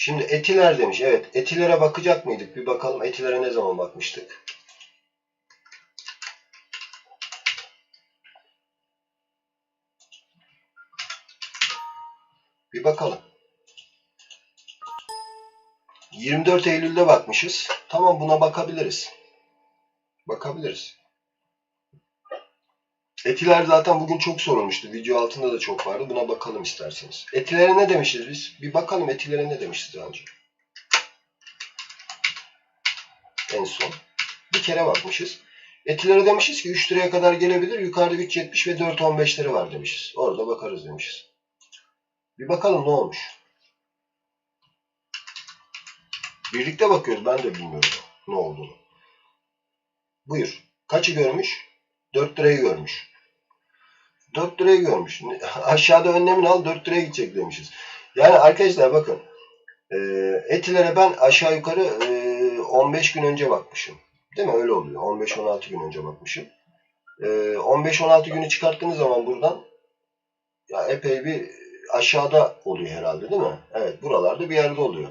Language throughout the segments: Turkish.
Şimdi etiler demiş. Evet etilere bakacak mıydık? Bir bakalım etilere ne zaman bakmıştık? Bir bakalım. 24 Eylül'de bakmışız. Tamam buna bakabiliriz. Bakabiliriz. Etiler zaten bugün çok sorulmuştu. Video altında da çok vardı. Buna bakalım isterseniz. Etilere ne demişiz biz? Bir bakalım etilere ne demişiz önce. En son. Bir kere bakmışız. Etilere demişiz ki 3 liraya kadar gelebilir. Yukarıda 3.70 ve 4.15'leri var demişiz. Orada bakarız demişiz. Bir bakalım ne olmuş. Birlikte bakıyoruz. Ben de bilmiyorum ne olduğunu. Buyur. Kaçı görmüş? 4 lirayı görmüş. 4 lirayı görmüş. Aşağıda önlemini al 4 liraya gidecek demişiz. Yani arkadaşlar bakın. E, etilere ben aşağı yukarı e, 15 gün önce bakmışım. Değil mi? Öyle oluyor. 15-16 gün önce bakmışım. E, 15-16 günü çıkarttığınız zaman buradan ya epey bir aşağıda oluyor herhalde değil mi? Evet buralarda bir yerde oluyor.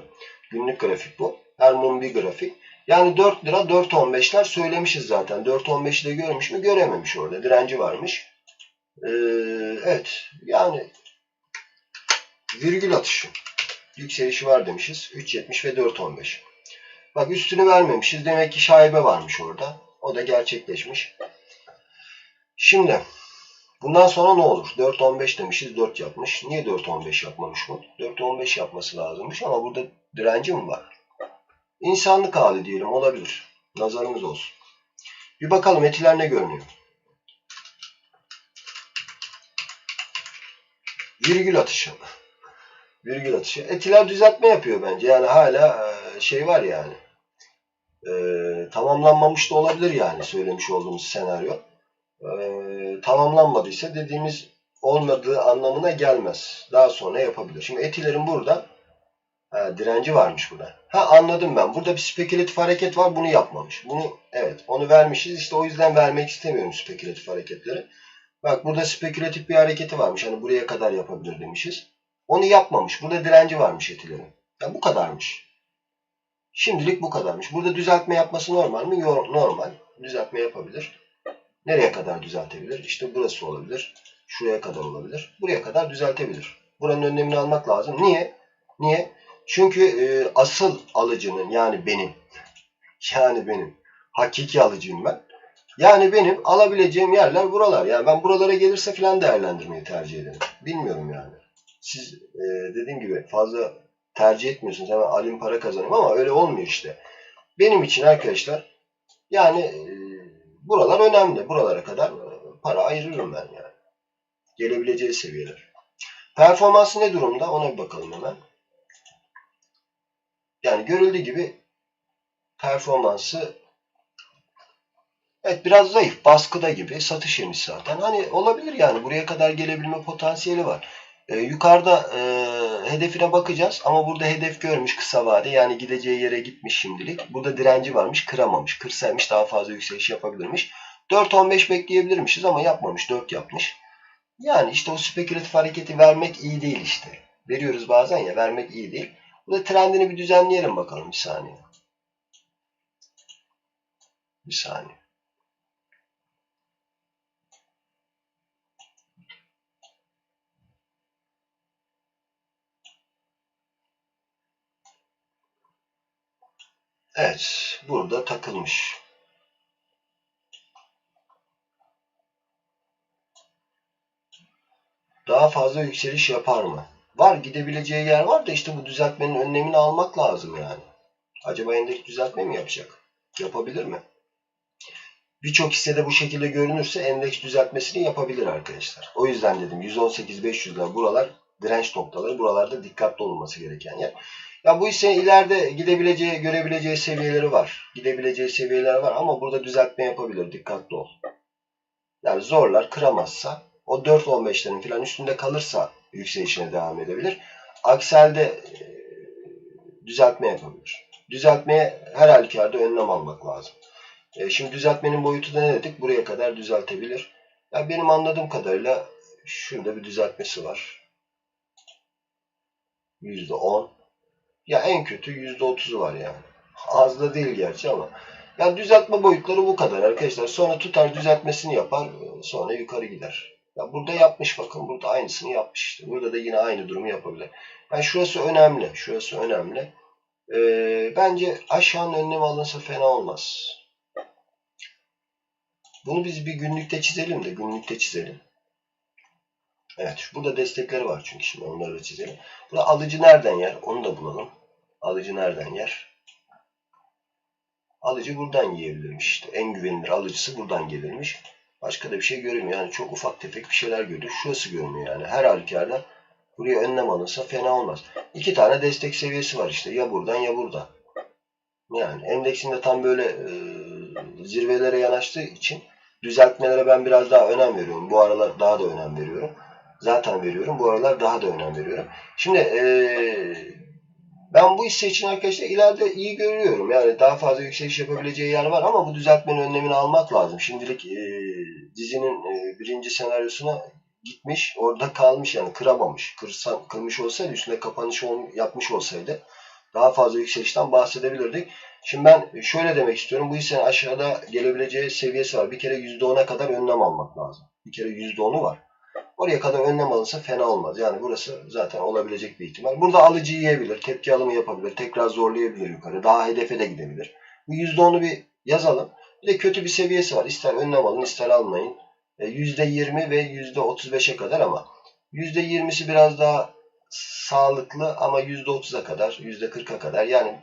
Günlük grafik bu. Her mum bir grafik. Yani 4 lira 4.15'ler söylemişiz zaten. 4.15'i de görmüş mü? Görememiş orada. Direnci varmış. Ee, evet. Yani virgül atışı. Yükselişi var demişiz. 3.70 ve 4.15. Bak üstünü vermemişiz. Demek ki şaibe varmış orada. O da gerçekleşmiş. Şimdi bundan sonra ne olur? 4.15 demişiz. 4 yapmış. Niye 4.15 yapmamış bu? 4.15 yapması lazımmış ama burada direnci mi var? İnsanlık hali diyelim olabilir. Nazarımız olsun. Bir bakalım etiler ne görünüyor. Virgül atışı. Virgül atışı. Etiler düzeltme yapıyor bence. Yani hala şey var yani. E, tamamlanmamış da olabilir yani söylemiş olduğumuz senaryo. E, tamamlanmadıysa dediğimiz olmadığı anlamına gelmez. Daha sonra yapabilir. Şimdi etilerin burada Ha, direnci varmış burada. Ha anladım ben. Burada bir spekülatif hareket var. Bunu yapmamış. Bunu evet onu vermişiz. İşte o yüzden vermek istemiyorum spekülatif hareketleri. Bak burada spekülatif bir hareketi varmış. Hani buraya kadar yapabilir demişiz. Onu yapmamış. Burada direnci varmış etilerin. Ya bu kadarmış. Şimdilik bu kadarmış. Burada düzeltme yapması normal mi? Yo, normal. Düzeltme yapabilir. Nereye kadar düzeltebilir? İşte burası olabilir. Şuraya kadar olabilir. Buraya kadar düzeltebilir. Buranın önlemini almak lazım. Niye? Niye? Çünkü e, asıl alıcının yani benim yani benim hakiki alıcıyım ben. Yani benim alabileceğim yerler buralar. Yani ben buralara gelirse falan değerlendirmeyi tercih ederim. Bilmiyorum yani. Siz e, dediğim gibi fazla tercih etmiyorsunuz. Hemen alayım para kazanayım ama öyle olmuyor işte. Benim için arkadaşlar yani e, buralar önemli. Buralara kadar e, para ayırırım ben yani. Gelebileceği seviyeler. Performansı ne durumda? Ona bir bakalım hemen. Yani görüldüğü gibi performansı evet biraz zayıf. Baskıda gibi. Satış yemiş zaten. Hani olabilir yani. Buraya kadar gelebilme potansiyeli var. Ee, yukarıda e, hedefine bakacağız. Ama burada hedef görmüş kısa vade. Yani gideceği yere gitmiş şimdilik. Burada direnci varmış. Kıramamış. Kırsaymış daha fazla yükseliş yapabilirmiş. 4-15 bekleyebilirmişiz ama yapmamış. 4 yapmış. Yani işte o spekülatif hareketi vermek iyi değil işte. Veriyoruz bazen ya vermek iyi değil. Burada trendini bir düzenleyelim bakalım bir saniye. Bir saniye. Evet, burada takılmış. Daha fazla yükseliş yapar mı? Var gidebileceği yer var da işte bu düzeltmenin önlemini almak lazım yani. Acaba endeks düzeltme mi yapacak? Yapabilir mi? Birçok hissede bu şekilde görünürse endeks düzeltmesini yapabilir arkadaşlar. O yüzden dedim 118-500'ler buralar direnç noktaları. Buralarda dikkatli olması gereken yer. Ya bu hissenin ileride gidebileceği, görebileceği seviyeleri var. Gidebileceği seviyeler var ama burada düzeltme yapabilir. Dikkatli ol. Yani zorlar, kıramazsa o 4.15'lerin falan üstünde kalırsa yükselişine devam edebilir. Akselde e, düzeltme yapabilir. Düzeltmeye her halükarda önlem almak lazım. E, şimdi düzeltmenin boyutu da ne dedik? Buraya kadar düzeltebilir. Yani benim anladığım kadarıyla şurada bir düzeltmesi var. %10. Ya en kötü %30'u var yani. Az da değil gerçi ama. Yani düzeltme boyutları bu kadar arkadaşlar. Sonra tutar düzeltmesini yapar. Sonra yukarı gider. Ya burada yapmış bakın. Burada aynısını yapmış işte. Burada da yine aynı durumu yapabilir. Yani şurası önemli. Şurası önemli. Ee, bence aşağının önlemi alınsa fena olmaz. Bunu biz bir günlükte çizelim de günlükte çizelim. Evet, burada destekleri var çünkü şimdi onları da çizelim. Burada alıcı nereden yer? Onu da bulalım. Alıcı nereden yer? Alıcı buradan yiyebilirmiş işte. En güvenilir alıcısı buradan gelirmiş. Başka da bir şey görünmüyor. Yani çok ufak tefek bir şeyler görüyor. Şurası görünüyor yani. Her halükarda buraya önlem alınsa fena olmaz. İki tane destek seviyesi var işte. Ya buradan ya buradan. Yani endeksinde tam böyle e, zirvelere yanaştığı için düzeltmelere ben biraz daha önem veriyorum. Bu aralar daha da önem veriyorum. Zaten veriyorum. Bu aralar daha da önem veriyorum. Şimdi e, ben bu hisse için arkadaşlar ileride iyi görüyorum. Yani daha fazla yükseliş yapabileceği yer var ama bu düzeltmenin önlemini almak lazım. Şimdilik e, dizinin e, birinci senaryosuna gitmiş. Orada kalmış yani kıramamış. Kırsa, kırmış olsaydı üstünde kapanış ol, yapmış olsaydı daha fazla yükselişten bahsedebilirdik. Şimdi ben şöyle demek istiyorum. Bu hissenin aşağıda gelebileceği seviyesi var. Bir kere %10'a kadar önlem almak lazım. Bir kere %10'u var. Oraya kadar önlem alınsa fena olmaz. Yani burası zaten olabilecek bir ihtimal. Burada alıcı yiyebilir, tepki alımı yapabilir, tekrar zorlayabilir yukarı. Daha hedefe de gidebilir. Bu %10'u bir yazalım. Bir de kötü bir seviyesi var. İster önlem alın, ister almayın. %20 ve %35'e kadar ama %20'si biraz daha sağlıklı ama %30'a kadar, %40'a kadar yani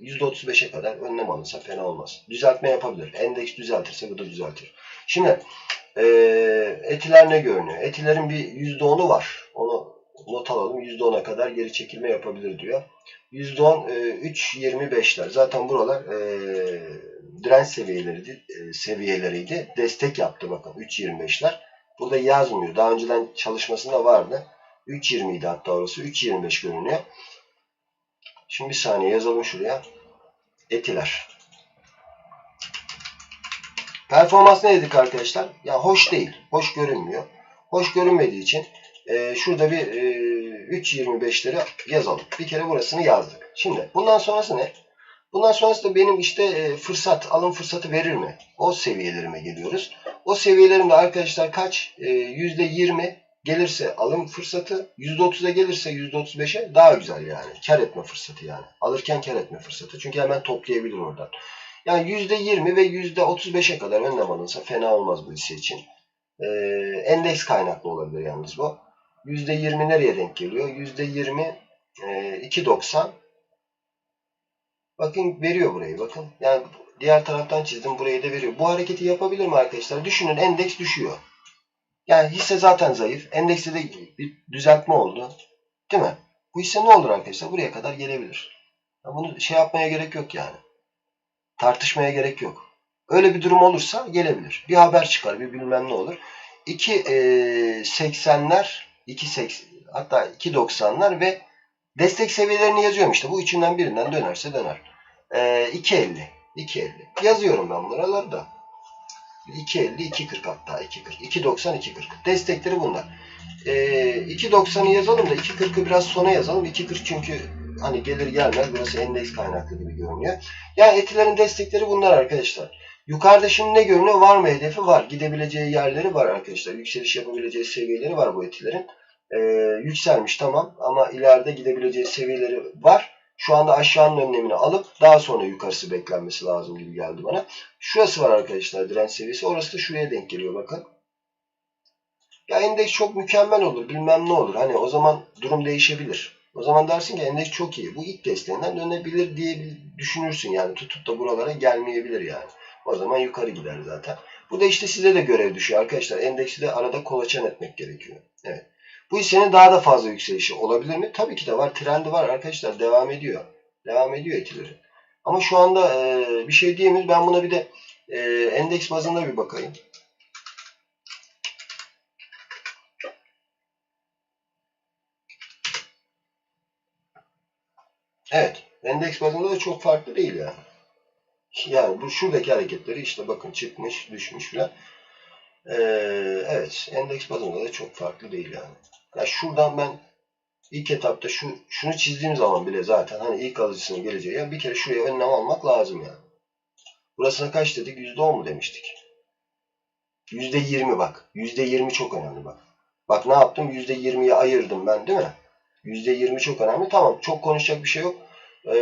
%35'e kadar önlem alınsa fena olmaz. Düzeltme yapabilir. Endeks düzeltirse bu da düzeltir. Şimdi e, etiler ne görünüyor? Etilerin bir %10'u var. Onu not alalım. %10'a kadar geri çekilme yapabilir diyor. %10 e, 3.25'ler. Zaten buralar e, direnç seviyeleriydi, e, seviyeleriydi. Destek yaptı bakın 3.25'ler. Burada yazmıyor. Daha önceden çalışmasında vardı. 3.20 idi hatta orası. 3.25 görünüyor. Şimdi bir saniye yazalım şuraya. Etiler. Performans ne dedik arkadaşlar? Ya hoş değil. Hoş görünmüyor. Hoş görünmediği için e, şurada bir e, 3.25'leri yazalım. Bir kere burasını yazdık. Şimdi bundan sonrası ne? Bundan sonrası da benim işte e, fırsat, alım fırsatı verir mi? O seviyelerime geliyoruz. O seviyelerimde arkadaşlar kaç? E, %20 gelirse alım fırsatı, %30'a gelirse %35'e daha güzel yani. Kar etme fırsatı yani. Alırken kar etme fırsatı. Çünkü hemen toplayabilir oradan. Yani %20 ve %35'e kadar önlem alınsa fena olmaz bu hisse için. Ee, endeks kaynaklı olabilir yalnız bu. %20 nereye denk geliyor? %20 e, 2.90 Bakın veriyor burayı bakın. Yani diğer taraftan çizdim burayı da veriyor. Bu hareketi yapabilir mi arkadaşlar? Düşünün endeks düşüyor. Yani hisse zaten zayıf. Endekste de bir düzeltme oldu. Değil mi? Bu hisse ne olur arkadaşlar? Buraya kadar gelebilir. Bunu şey yapmaya gerek yok yani. Tartışmaya gerek yok. Öyle bir durum olursa gelebilir. Bir haber çıkar, bir bilmem ne olur. 2.80'ler, 2.80 hatta 2.90'lar ve destek seviyelerini yazıyorum işte. Bu üçünden birinden dönerse döner. Ee, 2.50, 2.50. Yazıyorum ben buraları da. 2.50, 2.40 hatta 2.40. 2.90, 2.40. Destekleri bunlar. Ee, 2.90'ı yazalım da 2.40'ı biraz sona yazalım. 2.40 çünkü hani gelir gelmez burası endeks kaynaklı gibi görünüyor. Yani etilerin destekleri bunlar arkadaşlar. Yukarıda şimdi ne görünüyor? Var mı hedefi? Var. Gidebileceği yerleri var arkadaşlar. Yükseliş yapabileceği seviyeleri var bu etilerin. Ee, yükselmiş tamam ama ileride gidebileceği seviyeleri var. Şu anda aşağının önlemini alıp daha sonra yukarısı beklenmesi lazım gibi geldi bana. Şurası var arkadaşlar direnç seviyesi. Orası da şuraya denk geliyor bakın. Ya endeks çok mükemmel olur bilmem ne olur. Hani o zaman durum değişebilir. O zaman dersin ki endeks çok iyi. Bu ilk desteğinden dönebilir diye düşünürsün yani. Tutup da buralara gelmeyebilir yani. O zaman yukarı gider zaten. Bu da işte size de görev düşüyor arkadaşlar. Endeksi de arada kolaçan etmek gerekiyor. Evet. Bu hissenin daha da fazla yükselişi olabilir mi? Tabii ki de var. Trendi var arkadaşlar. Devam ediyor. Devam ediyor etileri. Ama şu anda e, bir şey diyemeyiz. Ben buna bir de e, endeks bazında bir bakayım. Evet. Endeks bazında da çok farklı değil yani. Yani bu şuradaki hareketleri işte bakın çıkmış, düşmüş filan. Ee, evet. Endeks bazında da çok farklı değil yani. Ya şuradan ben ilk etapta şu şunu çizdiğim zaman bile zaten hani ilk alıcısının geleceği yani bir kere şuraya önlem almak lazım yani. Burasına kaç dedik? %10 mu demiştik? %20 bak. %20 çok önemli bak. Bak ne yaptım? %20'ye ayırdım ben değil mi? %20 çok önemli. Tamam çok konuşacak bir şey yok. Ee,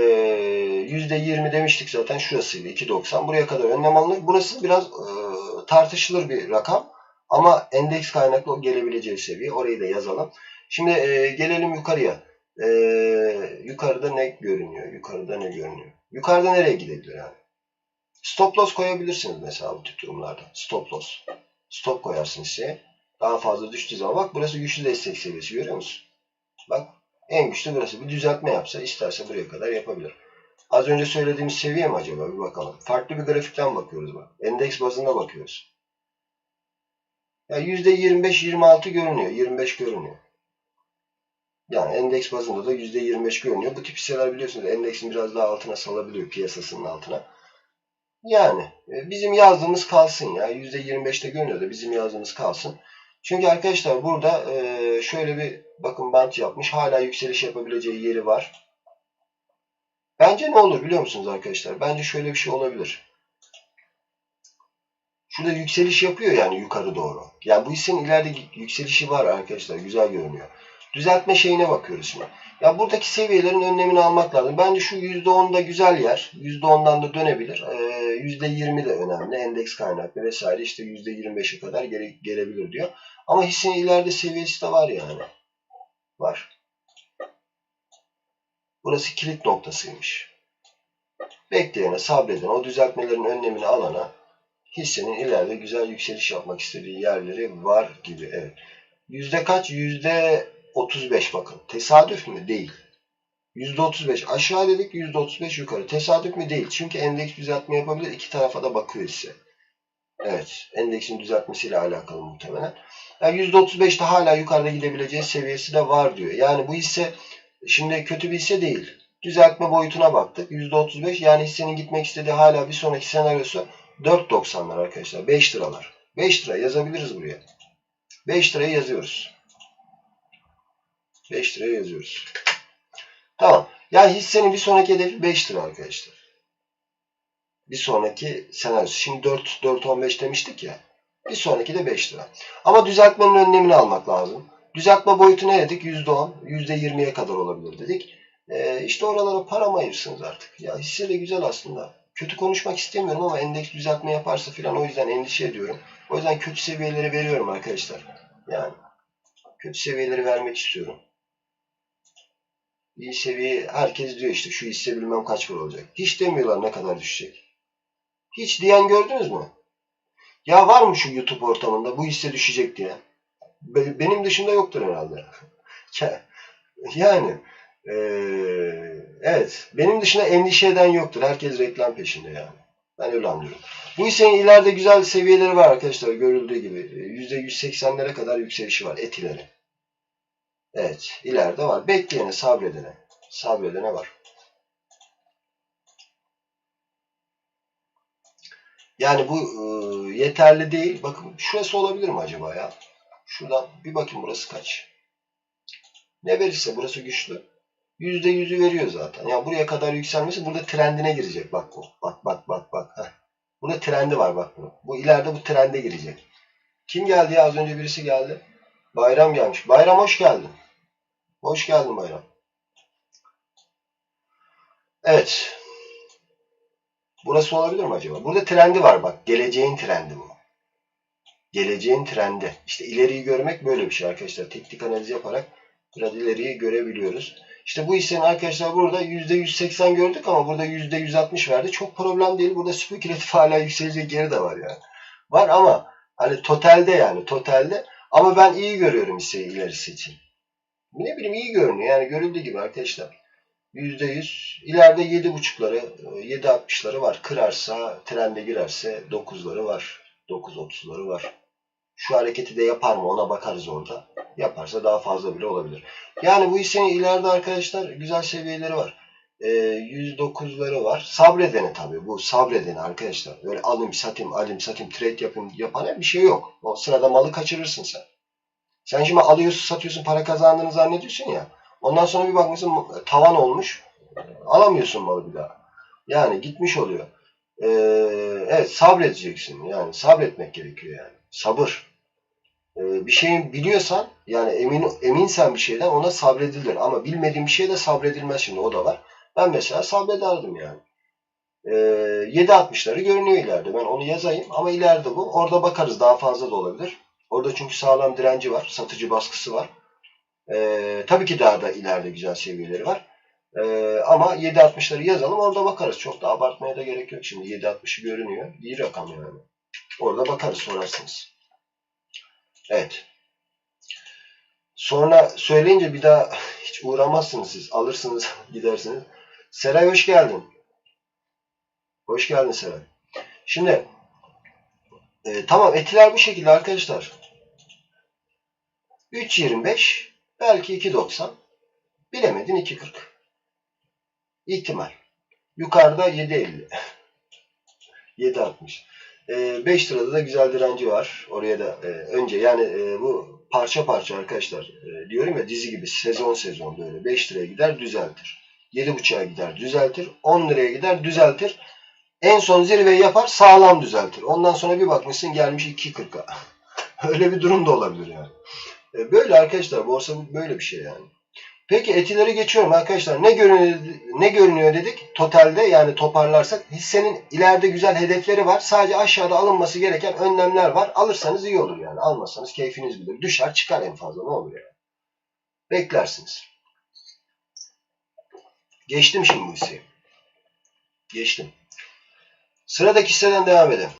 %20 demiştik zaten şurasıydı 2.90. Buraya kadar önlem alınır. Burası biraz e, tartışılır bir rakam. Ama endeks kaynaklı gelebileceği seviye. Orayı da yazalım. Şimdi e, gelelim yukarıya. E, yukarıda ne görünüyor? Yukarıda ne görünüyor? Yukarıda nereye gidebilir yani? Stop loss koyabilirsiniz mesela bu tip durumlarda. Stop loss. Stop koyarsın hisseye. Daha fazla düştüğü zaman bak burası güçlü destek seviyesi görüyor musun? Bak en güçlü burası. Bir düzeltme yapsa isterse buraya kadar yapabilir. Az önce söylediğimiz seviye mi acaba? Bir bakalım. Farklı bir grafikten bakıyoruz bak. Endeks bazında bakıyoruz. Yani %25-26 görünüyor. 25 görünüyor. Yani endeks bazında da %25 görünüyor. Bu tip hisseler biliyorsunuz endeksin biraz daha altına salabiliyor piyasasının altına. Yani e, bizim yazdığımız kalsın ya. %25'te görünüyor da bizim yazdığımız kalsın. Çünkü arkadaşlar burada e, şöyle bir bakın bant yapmış. Hala yükseliş yapabileceği yeri var. Bence ne olur biliyor musunuz arkadaşlar? Bence şöyle bir şey olabilir. Şurada yükseliş yapıyor yani yukarı doğru. Yani bu hissenin ileride yükselişi var arkadaşlar. Güzel görünüyor. Düzeltme şeyine bakıyoruz şimdi. Ya buradaki seviyelerin önlemini almak lazım. Bence şu %10'da güzel yer. %10'dan da dönebilir. Ee, %20 de önemli. Endeks kaynaklı vesaire işte %25'e kadar gele, gelebilir diyor. Ama hissenin ileride seviyesi de var yani. Var. Burası kilit noktasıymış. Bekleyene, sabredene, o düzeltmelerin önlemini alana hissenin ileride güzel yükseliş yapmak istediği yerleri var gibi. Evet. Yüzde kaç? Yüzde 35 bakın. Tesadüf mü? Değil. Yüzde 35 aşağı dedik, yüzde 35 yukarı. Tesadüf mü? Değil. Çünkü endeks düzeltme yapabilir. İki tarafa da bakıyor hisse. Evet. Endeksin düzeltmesiyle alakalı muhtemelen. Yani %35'te hala yukarıda gidebileceği seviyesi de var diyor. Yani bu hisse şimdi kötü bir hisse değil. Düzeltme boyutuna baktık. %35 yani hissenin gitmek istediği hala bir sonraki senaryosu 4.90'lar arkadaşlar. 5 liralar. 5 lira yazabiliriz buraya. 5 liraya yazıyoruz. 5 liraya yazıyoruz. Tamam. Yani hissenin bir sonraki hedefi 5 lira arkadaşlar. Bir sonraki senaryosu. Şimdi 4, 4.15 demiştik ya. Bir sonraki de 5 lira. Ama düzeltmenin önlemini almak lazım. Düzeltme boyutu ne dedik? %10, %20'ye kadar olabilir dedik. Ee, işte oralara para mı ayırsınız artık? Ya hisse de güzel aslında. Kötü konuşmak istemiyorum ama endeks düzeltme yaparsa filan o yüzden endişe ediyorum. O yüzden kötü seviyeleri veriyorum arkadaşlar. Yani kötü seviyeleri vermek istiyorum. İyi seviye herkes diyor işte şu hisse bilmem kaç para olacak. Hiç demiyorlar ne kadar düşecek. Hiç diyen gördünüz mü? Ya var mı şu YouTube ortamında bu hisse düşecek diye? Benim dışında yoktur herhalde. yani ee, evet benim dışında endişe eden yoktur. Herkes reklam peşinde yani. Ben öyle anlıyorum. Bu hissenin ileride güzel seviyeleri var arkadaşlar görüldüğü gibi. %180'lere kadar yükselişi var etileri. Evet ileride var. Bekleyene sabredene. Sabredene var. Yani bu e, yeterli değil. Bakın şurası olabilir mi acaba ya? Şuradan bir bakayım burası kaç. Ne verirse burası güçlü. %100'ü veriyor zaten. Yani buraya kadar yükselmesi burada trendine girecek. Bak bu. Bak bak bak bak. Heh. Burada trendi var bak bu. Bu ileride bu trende girecek. Kim geldi ya? Az önce birisi geldi. Bayram gelmiş. Bayram hoş geldin. Hoş geldin Bayram. Evet. Burası olabilir mi acaba? Burada trendi var bak. Geleceğin trendi bu. Geleceğin trendi. İşte ileriyi görmek böyle bir şey arkadaşlar. Teknik analiz yaparak biraz ileriyi görebiliyoruz. İşte bu hissenin arkadaşlar burada %180 gördük ama burada %160 verdi. Çok problem değil. Burada spekülatif hala yükselecek yeri de var yani. Var ama hani totalde yani totalde ama ben iyi görüyorum hisseyi ilerisi için. Ne bileyim iyi görünüyor. Yani görüldüğü gibi arkadaşlar. %100. İleride 7.5'ları, 7.60'ları var. Kırarsa, trende girerse 9'ları var. 9.30'ları var. Şu hareketi de yapar mı ona bakarız orada. Yaparsa daha fazla bile olabilir. Yani bu hissenin ileride arkadaşlar güzel seviyeleri var. E, 109'ları var. Sabredeni tabii. Bu sabredeni arkadaşlar. Böyle alayım satayım alayım satayım trade yapayım yapan bir şey yok. O sırada malı kaçırırsın sen. Sen şimdi alıyorsun satıyorsun para kazandığını zannediyorsun ya. Ondan sonra bir bakmışsın tavan olmuş. Alamıyorsun malı bir daha. Yani gitmiş oluyor. Ee, evet sabredeceksin. Yani sabretmek gerekiyor yani. Sabır. Ee, bir şeyi biliyorsan yani emin eminsen bir şeyden ona sabredilir. Ama bilmediğin bir şeye de sabredilmez şimdi o da var. Ben mesela sabrederdim yani. Ee, 7.60'ları görünüyor ileride. Ben onu yazayım ama ileride bu. Orada bakarız daha fazla da olabilir. Orada çünkü sağlam direnci var. Satıcı baskısı var. Ee, tabii ki daha da ileride güzel seviyeleri var. Ee, ama 7.60'ları yazalım orada bakarız. Çok da abartmaya da gerek yok. Şimdi 7.60'ı görünüyor. İyi rakam yani. Orada bakarız sorarsınız. Evet. Sonra söyleyince bir daha hiç uğramazsınız siz. Alırsınız gidersiniz. Seray hoş geldin. Hoş geldin Seray. Şimdi e, tamam etiler bu şekilde arkadaşlar. 3.25 belki 2.90 bilemedin 2.40 ihtimal. Yukarıda 7.50 7.60 e, 5 lirada da güzel direnci var. Oraya da e, önce yani e, bu parça parça arkadaşlar e, diyorum ya dizi gibi sezon sezon böyle 5 liraya gider düzeltir. 7.5'a gider düzeltir. 10 liraya gider düzeltir. En son zirveyi yapar sağlam düzeltir. Ondan sonra bir bakmışsın gelmiş 2.40'a. Öyle bir durum da olabilir yani. E, Böyle arkadaşlar borsa böyle bir şey yani. Peki etileri geçiyorum arkadaşlar. Ne görünüyor, ne görünüyor dedik? Totalde yani toparlarsak hissenin ileride güzel hedefleri var. Sadece aşağıda alınması gereken önlemler var. Alırsanız iyi olur yani. Almazsanız keyfiniz bilir. Düşer çıkar en fazla ne olur yani. Beklersiniz. Geçtim şimdi bu hisseyi. Geçtim. Sıradaki hisseden devam edelim.